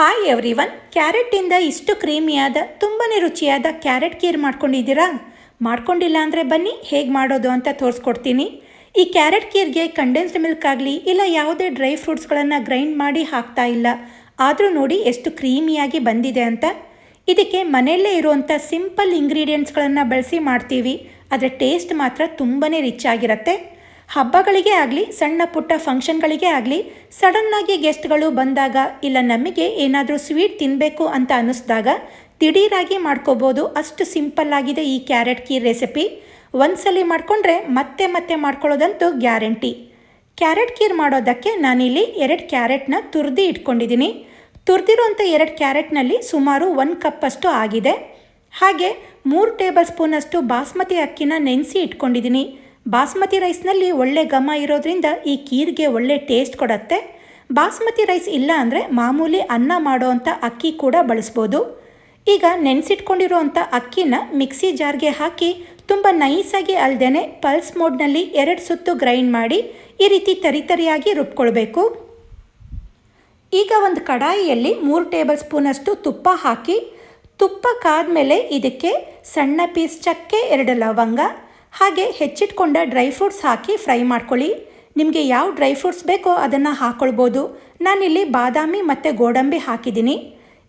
Hi every one ಕ್ಯಾರೆಟಿಂದ ಇಷ್ಟು ಕ್ರೀಮಿಯಾದ ತುಂಬಾ ರುಚಿಯಾದ ಕ್ಯಾರೆಟ್ ಕೀರ್ ಮಾಡ್ಕೊಂಡಿದ್ದೀರಾ? ಮಾಡ್ಕೊಂಡಿಲ್ಲ ಅಂದರೆ ಬನ್ನಿ, ಹೇಗೆ ಮಾಡೋದು ಅಂತ ತೋರಿಸ್ಕೊಡ್ತೀನಿ. ಈ ಕ್ಯಾರೆಟ್ ಕೀರ್ಗೆ ಕಂಡೆನ್ಸ್ಡ್ ಮಿಲ್ಕ್ ಆಗಲಿ, ಇಲ್ಲ ಯಾವುದೇ ಡ್ರೈ ಫ್ರೂಟ್ಸ್ಗಳನ್ನು ಗ್ರೈಂಡ್ ಮಾಡಿ ಹಾಕ್ತಾ ಇಲ್ಲ. ಆದರೂ ನೋಡಿ ಎಷ್ಟು ಕ್ರೀಮಿಯಾಗಿ ಬಂದಿದೆ ಅಂತ. ಇದಕ್ಕೆ ಮನೆಯಲ್ಲೇ ಇರುವಂಥ ಸಿಂಪಲ್ ಇಂಗ್ರೀಡಿಯೆಂಟ್ಸ್ಗಳನ್ನು ಬಳಸಿ ಮಾಡ್ತೀವಿ. ಅದರ ಟೇಸ್ಟ್ ಮಾತ್ರ ತುಂಬಾ ರಿಚ್ ಆಗಿರುತ್ತೆ. ಹಬ್ಬಗಳಿಗೆ ಆಗಲಿ, ಸಣ್ಣ ಪುಟ್ಟ ಫಂಕ್ಷನ್ಗಳಿಗೆ ಆಗಲಿ, ಸಡನ್ನಾಗಿ ಗೆಸ್ಟ್ಗಳು ಬಂದಾಗ ಇಲ್ಲ ನಮಗೆ ಏನಾದರೂ ಸ್ವೀಟ್ ತಿನ್ನಬೇಕು ಅಂತ ಅನ್ನಿಸ್ದಾಗ ದಿಢೀರಾಗಿ ಮಾಡ್ಕೋಬೋದು. ಅಷ್ಟು ಸಿಂಪಲ್ ಆಗಿದೆ ಈ ಕ್ಯಾರೆಟ್ ಕೀರ್ ರೆಸಿಪಿ. ಒಂದ್ಸಲಿ ಮಾಡಿಕೊಂಡ್ರೆ ಮತ್ತೆ ಮತ್ತೆ ಮಾಡ್ಕೊಳ್ಳೋದಂತೂ ಗ್ಯಾರಂಟಿ. ಕ್ಯಾರೆಟ್ ಕೀರ್ ಮಾಡೋದಕ್ಕೆ ನಾನಿಲ್ಲಿ ಎರಡು ಕ್ಯಾರೆಟ್ನ ತುರ್ದಿ ಇಟ್ಕೊಂಡಿದ್ದೀನಿ. ತುರಿದಿರುವಂಥ ಎರಡು ಕ್ಯಾರೆಟ್ನಲ್ಲಿ ಸುಮಾರು ಒಂದು ಕಪ್ಪಷ್ಟು ಆಗಿದೆ. ಹಾಗೆ ಮೂರು ಟೇಬಲ್ ಸ್ಪೂನಷ್ಟು ಬಾಸ್ಮತಿ ಅಕ್ಕಿನ ನೆನೆಸಿ ಇಟ್ಕೊಂಡಿದ್ದೀನಿ. ಬಾಸ್ಮತಿ ರೈಸ್ನಲ್ಲಿ ಒಳ್ಳೆ ಘಮ ಇರೋದ್ರಿಂದ ಈ ಕೀರ್ಗೆ ಒಳ್ಳೆ ಟೇಸ್ಟ್ ಕೊಡತ್ತೆ. ಬಾಸ್ಮತಿ ರೈಸ್ ಇಲ್ಲ ಅಂದರೆ ಮಾಮೂಲಿ ಅನ್ನ ಮಾಡೋವಂಥ ಅಕ್ಕಿ ಕೂಡ ಬಳಸ್ಬೋದು. ಈಗ ನೆನೆಸಿಟ್ಕೊಂಡಿರುವಂಥ ಅಕ್ಕಿನ ಮಿಕ್ಸಿ ಜಾರ್ಗೆ ಹಾಕಿ ತುಂಬ ನೈಸಾಗಿ ಅಲ್ಲದೆ ಪಲ್ಸ್ ಮೋಡ್ನಲ್ಲಿ ಎರಡು ಸುತ್ತು ಗ್ರೈಂಡ್ ಮಾಡಿ ಈ ರೀತಿ ತರಿತರಿಯಾಗಿ ರುಬ್ಕೊಳ್ಬೇಕು. ಈಗ ಒಂದು ಕಡಾಯಿಯಲ್ಲಿ ಮೂರು ಟೇಬಲ್ ಸ್ಪೂನಷ್ಟು ತುಪ್ಪ ಹಾಕಿ ತುಪ್ಪ ಕಾದ ಮೇಲೆ ಇದಕ್ಕೆ ಸಣ್ಣ ಪೀಸ್ ಚಕ್ಕೆ ಎರಡು ಲವಂಗ ಹಾಗೆ ಹೆಚ್ಚಿಟ್ಕೊಂಡ ಡ್ರೈ ಫ್ರೂಟ್ಸ್ ಹಾಕಿ ಫ್ರೈ ಮಾಡ್ಕೊಳ್ಳಿ. ನಿಮಗೆ ಯಾವ ಡ್ರೈ ಫ್ರೂಟ್ಸ್ ಬೇಕೋ ಅದನ್ನು ಹಾಕ್ಕೊಳ್ಬೋದು ನಾನಿಲ್ಲಿ ಬಾದಾಮಿ ಮತ್ತು ಗೋಡಂಬಿ ಹಾಕಿದ್ದೀನಿ.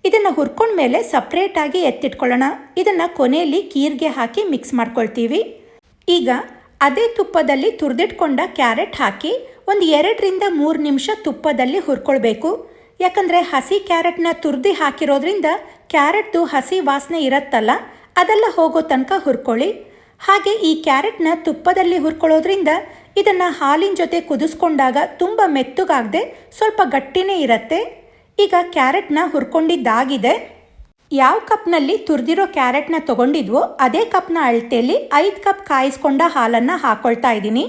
ಇದನ್ನು ಹುರ್ಕೊಂಡ್ಮೇಲೆ ಸಪ್ರೇಟಾಗಿ ಎತ್ತಿಟ್ಕೊಳ್ಳೋಣ. ಇದನ್ನು ಕೊನೆಯಲ್ಲಿ ಕೀರ್ಗೆ ಹಾಕಿ ಮಿಕ್ಸ್ ಮಾಡ್ಕೊಳ್ತೀವಿ. ಈಗ ಅದೇ ತುಪ್ಪದಲ್ಲಿ ತುರಿದಿಟ್ಕೊಂಡ ಕ್ಯಾರೆಟ್ ಹಾಕಿ ಒಂದು ಎರಡರಿಂದ ಮೂರು ನಿಮಿಷ ತುಪ್ಪದಲ್ಲಿ ಹುರ್ಕೊಳ್ಬೇಕು. ಯಾಕಂದರೆ ಹಸಿ ಕ್ಯಾರೆಟ್ನ ತುರ್ದಿ ಹಾಕಿರೋದ್ರಿಂದ ಕ್ಯಾರೆಟ್ದು ಹಸಿ ವಾಸನೆ ಇರತ್ತಲ್ಲ, ಅದೆಲ್ಲ ಹೋಗೋ ತನಕ ಹುರ್ಕೊಳ್ಳಿ. ಹಾಗೆ ಈ ಕ್ಯಾರೆಟ್ನ ತುಪ್ಪದಲ್ಲಿ ಹುರ್ಕೊಳ್ಳೋದ್ರಿಂದ ಇದನ್ನು ಹಾಲಿನ ಜೊತೆ ಕುದಿಸ್ಕೊಂಡಾಗ ತುಂಬ ಮೆತ್ತಗಾಗದೆ ಸ್ವಲ್ಪ ಗಟ್ಟಿನೇ ಇರುತ್ತೆ. ಈಗ ಕ್ಯಾರೆಟ್ನ ಹುರ್ಕೊಂಡಿದ್ದಾಗಿದೆ. ಯಾವ ಕಪ್ನಲ್ಲಿ ತುರಿದಿರೋ ಕ್ಯಾರೆಟ್ನ ತೊಗೊಂಡಿದ್ವೋ ಅದೇ ಕಪ್ನ ಅಳತೆಯಲ್ಲಿ ಐದು ಕಪ್ ಕಾಯಿಸ್ಕೊಂಡ ಹಾಲನ್ನು ಹಾಕ್ಕೊಳ್ತಾ ಇದ್ದೀನಿ.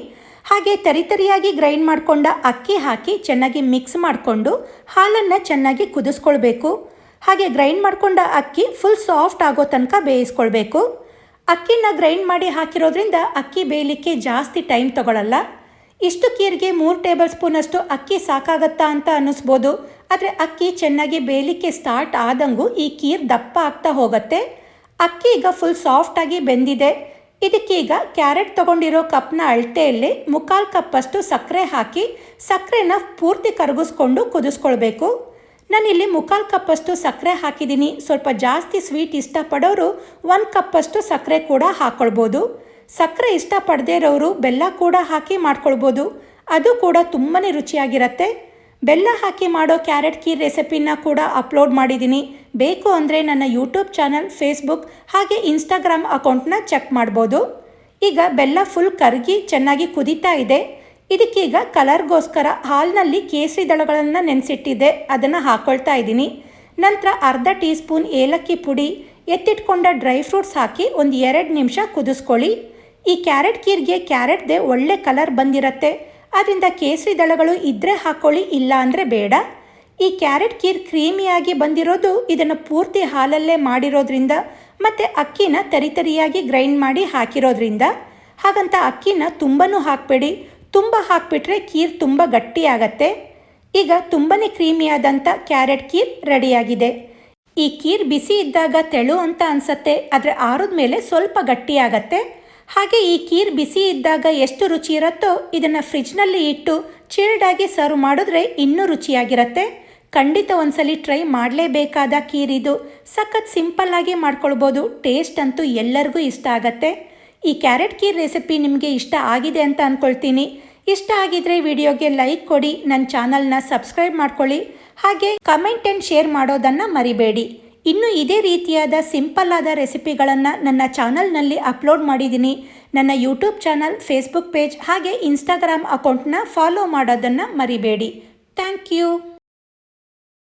ಹಾಗೆ ತರಿತರಿಯಾಗಿ ಗ್ರೈಂಡ್ ಮಾಡಿಕೊಂಡ ಅಕ್ಕಿ ಹಾಕಿ ಚೆನ್ನಾಗಿ ಮಿಕ್ಸ್ ಮಾಡಿಕೊಂಡು ಹಾಲನ್ನು ಚೆನ್ನಾಗಿ ಕುದಿಸ್ಕೊಳ್ಬೇಕು. ಹಾಗೆ ಗ್ರೈಂಡ್ ಮಾಡಿಕೊಂಡ ಅಕ್ಕಿ ಫುಲ್ ಸಾಫ್ಟ್ ಆಗೋ ತನಕ ಬೇಯಿಸ್ಕೊಳ್ಬೇಕು. ಅಕ್ಕಿನ ಗ್ರೈಂಡ್ ಮಾಡಿ ಹಾಕಿರೋದ್ರಿಂದ ಅಕ್ಕಿ ಬೇಯಲಿಕ್ಕೆ ಜಾಸ್ತಿ ಟೈಮ್ ತಗೊಳ್ಳಲ್ಲ ಇಷ್ಟು ಕೀರಿಗೆ ಮೂರು ಟೇಬಲ್ ಸ್ಪೂನಷ್ಟು ಅಕ್ಕಿ ಸಾಕಾಗತ್ತಾ ಅಂತ ಅನ್ನಿಸ್ಬೋದು. ಆದರೆ ಅಕ್ಕಿ ಚೆನ್ನಾಗಿ ಬೇಯಲಿಕ್ಕೆ ಸ್ಟಾರ್ಟ್ ಆದಂಗೂ ಈ ಕೀರ್ ದಪ್ಪ ಆಗ್ತಾ ಹೋಗುತ್ತೆ. ಅಕ್ಕಿ ಈಗ ಫುಲ್ ಸಾಫ್ಟಾಗಿ ಬೆಂದಿದೆ. ಇದಕ್ಕೀಗ ಕ್ಯಾರೆಟ್ ತಗೊಂಡಿರೋ ಕಪ್ನ ಅಳತೆಯಲ್ಲಿ ಮುಕ್ಕಾಲು ಕಪ್ಪಷ್ಟು ಸಕ್ಕರೆ ಹಾಕಿ ಸಕ್ಕರೆನ ಪೂರ್ತಿ ಕರಗಿಸ್ಕೊಂಡು ಕುದಿಸ್ಕೊಳ್ಬೇಕು. ನಾನಿಲ್ಲಿ ಮುಕ್ಕಾಲು ಕಪ್ಪಷ್ಟು ಸಕ್ಕರೆ ಹಾಕಿದ್ದೀನಿ. ಸ್ವಲ್ಪ ಜಾಸ್ತಿ ಸ್ವೀಟ್ ಇಷ್ಟಪಡೋರು ಒಂದು ಕಪ್ಪಷ್ಟು ಸಕ್ಕರೆ ಕೂಡ ಹಾಕ್ಕೊಳ್ಬೋದು ಸಕ್ಕರೆ ಇಷ್ಟಪಡದೇ ಇರೋರು ಬೆಲ್ಲ ಕೂಡ ಹಾಕಿ ಮಾಡ್ಕೊಳ್ಬೋದು. ಅದು ಕೂಡ ತುಂಬಾ ರುಚಿಯಾಗಿರುತ್ತೆ. ಬೆಲ್ಲ ಹಾಕಿ ಮಾಡೋ ಕ್ಯಾರೆಟ್ ಕೀರ್ ರೆಸಿಪಿನ ಕೂಡ ಅಪ್ಲೋಡ್ ಮಾಡಿದ್ದೀನಿ. ಬೇಕು ಅಂದರೆ ನನ್ನ ಯೂಟ್ಯೂಬ್ ಚಾನಲ್, ಫೇಸ್ಬುಕ್ ಹಾಗೆ ಇನ್ಸ್ಟಾಗ್ರಾಮ್ ಅಕೌಂಟ್ನ ಚೆಕ್ ಮಾಡ್ಬೋದು. ಈಗ ಬೆಲ್ಲ ಫುಲ್ ಕರಗಿ ಚೆನ್ನಾಗಿ ಕುದೀತಾ ಇದೆ. ಇದಕ್ಕೀಗ ಕಲರ್ಗೋಸ್ಕರ ಹಾಲಿನಲ್ಲಿ ಕೇಸರಿ ದಳಗಳನ್ನು ನೆನೆಸಿಟ್ಟಿದ್ದೆ, ಅದನ್ನು ಹಾಕ್ಕೊಳ್ತಾ ಇದ್ದೀನಿ. ನಂತರ ಅರ್ಧ ಟೀ ಸ್ಪೂನ್ ಏಲಕ್ಕಿ ಪುಡಿ, ಎತ್ತಿಟ್ಕೊಂಡ ಡ್ರೈ ಫ್ರೂಟ್ಸ್ ಹಾಕಿ ಒಂದು ಎರಡು ನಿಮಿಷ ಕುದಿಸ್ಕೊಳ್ಳಿ. ಈ ಕ್ಯಾರೆಟ್ ಕೀರ್ಗೆ ಕ್ಯಾರೆಟ್ದೆ ಒಳ್ಳೆ ಕಲರ್ ಬಂದಿರತ್ತೆ. ಅದರಿಂದ ಕೇಸರಿ ದಳಗಳು ಇದ್ದರೆ ಹಾಕ್ಕೊಳ್ಳಿ ಇಲ್ಲ ಅಂದರೆ ಬೇಡ. ಈ ಕ್ಯಾರೆಟ್ ಕೀರ್ ಕ್ರೀಮಿಯಾಗಿ ಬಂದಿರೋದು ಇದನ್ನು ಪೂರ್ತಿ ಹಾಲಲ್ಲೇ ಮಾಡಿರೋದ್ರಿಂದ, ಮತ್ತು ಅಕ್ಕಿನ ತರಿತರಿಯಾಗಿ ಗ್ರೈಂಡ್ ಮಾಡಿ ಹಾಕಿರೋದ್ರಿಂದ. ಹಾಗಂತ ಅಕ್ಕಿನ ತುಂಬನೂ ಹಾಕಬೇಡಿ. ತುಂಬ ಹಾಕಿಬಿಟ್ರೆ ಕೀರ್ ತುಂಬ ಗಟ್ಟಿಯಾಗತ್ತೆ ಈಗ ತುಂಬಾ ಕ್ರೀಮಿಯಾದಂಥ ಕ್ಯಾರೆಟ್ ಕೀರ್ ರೆಡಿಯಾಗಿದೆ. ಈ ಕೀರ್ ಬಿಸಿ ಇದ್ದಾಗ ತೆಳು ಅಂತ ಅನಿಸತ್ತೆ, ಆದರೆ ಆರದ ಮೇಲೆ ಸ್ವಲ್ಪ ಗಟ್ಟಿಯಾಗತ್ತೆ ಹಾಗೆ ಈ ಕೀರ್ ಬಿಸಿ ಇದ್ದಾಗ ಎಷ್ಟು ರುಚಿ ಇರುತ್ತೋ ಇದನ್ನು ಫ್ರಿಜ್ನಲ್ಲಿ ಇಟ್ಟು ಚಿಲ್ಡಾಗಿ ಸರ್ವ್ ಮಾಡಿದ್ರೆ ಇನ್ನೂ ರುಚಿಯಾಗಿರುತ್ತೆ. ಖಂಡಿತ ಒಂದ್ಸಲಿ ಟ್ರೈ ಮಾಡಲೇಬೇಕಾದ ಕೀರ್ ಇದು. ಸಖತ್ ಸಿಂಪಲ್ಲಾಗಿ ಮಾಡ್ಕೊಳ್ಬೋದು ಟೇಸ್ಟ್ ಅಂತೂ ಎಲ್ಲರಿಗೂ ಇಷ್ಟ ಆಗತ್ತೆ. ಈ ಕ್ಯಾರೆಟ್ ಕೀರ್ ರೆಸಿಪಿ ನಿಮಗೆ ಇಷ್ಟ ಆಗಿದೆ ಅಂತ ಅಂದ್ಕೊಳ್ತೀನಿ ಇಷ್ಟ ಆಗಿದ್ರೆ ವಿಡಿಯೋಗೆ ಲೈಕ್ ಕೊಡಿ ನನ್ನ ಚಾನಲ್ನ ಸಬ್ಸ್ಕ್ರೈಬ್ ಮಾಡ್ಕೊಳ್ಳಿ. ಹಾಗೆ ಕಮೆಂಟ್ ಆ್ಯಂಡ್ ಶೇರ್ ಮಾಡೋದನ್ನು ಮರಿಬೇಡಿ. ಇನ್ನು ಇದೇ ರೀತಿಯಾದ ಸಿಂಪಲ್ ಆದ ರೆಸಿಪಿಗಳನ್ನು ನನ್ನ ಚಾನಲ್ನಲ್ಲಿ ಅಪ್ಲೋಡ್ ಮಾಡಿದ್ದೀನಿ. ನನ್ನ ಯೂಟ್ಯೂಬ್ ಚಾನಲ್, ಫೇಸ್ಬುಕ್ ಪೇಜ್ ಹಾಗೆ ಇನ್ಸ್ಟಾಗ್ರಾಮ್ ಅಕೌಂಟ್ನ ಫಾಲೋ ಮಾಡೋದನ್ನು ಮರಿಬೇಡಿ. Thank you.